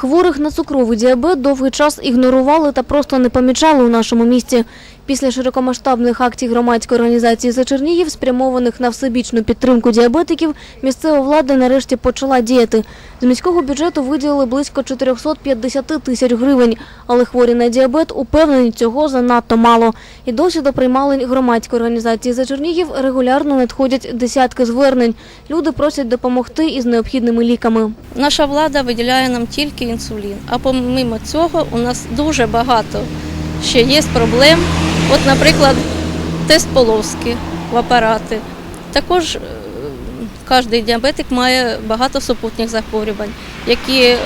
Хворих на цукровий діабет довгий час ігнорували та просто не помічали у нашому місті. Після широкомасштабних акцій громадської організації «За Чернігів», спрямованих на всебічну підтримку діабетиків, місцева влада нарешті почала діяти. З міського бюджету виділили близько 450 тисяч гривень, але хворі на діабет упевнені, цього занадто мало. І досі до приймалень громадської організації «За Чернігів» регулярно надходять десятки звернень. Люди просять допомогти із необхідними ліками. Наша влада виділяє нам тільки інсулін. А помимо цього у нас дуже багато ще є проблем. От, наприклад, тест полоски в апарати. Також е, кожен діабетик має багато супутніх захворювань, які, е,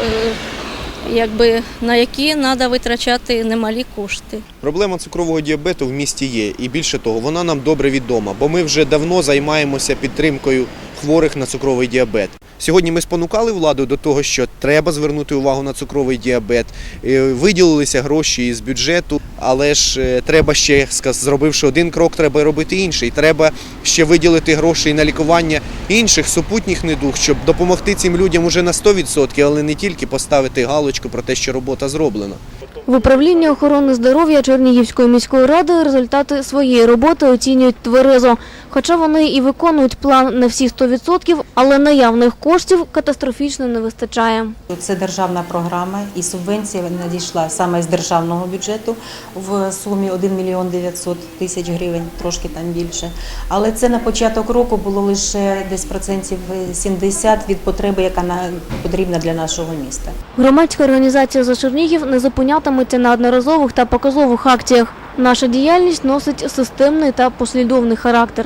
якби, на які треба витрачати немалі кошти. Проблема цукрового діабету в місті є, і більше того, вона нам добре відома, бо ми вже давно займаємося підтримкою хворих на цукровий діабет. Сьогодні ми спонукали владу до того, що треба звернути увагу на цукровий діабет. Е, Виділилися гроші із бюджету, але ж е, треба ще зробивши один крок, треба робити інший. Треба ще виділити гроші на лікування інших супутніх недуг, щоб допомогти цим людям уже на 100%, але не тільки поставити галочку про те, що робота зроблена. В управлінні охорони здоров'я Чернігівської міської ради результати своєї роботи оцінюють тверезо. Хоча вони і виконують план не всі 100%, але наявних коштів катастрофічно не вистачає. Це державна програма і субвенція надійшла саме з державного бюджету в сумі 1 мільйон 900 тисяч гривень, трошки там більше. Але це на початок року було лише десь процентів 70 від потреби, яка на- потрібна для нашого міста. Громадська організація «За Чернігів» не зупинятиметься на одноразових та показових акціях. Наша діяльність носить системний та послідовний характер.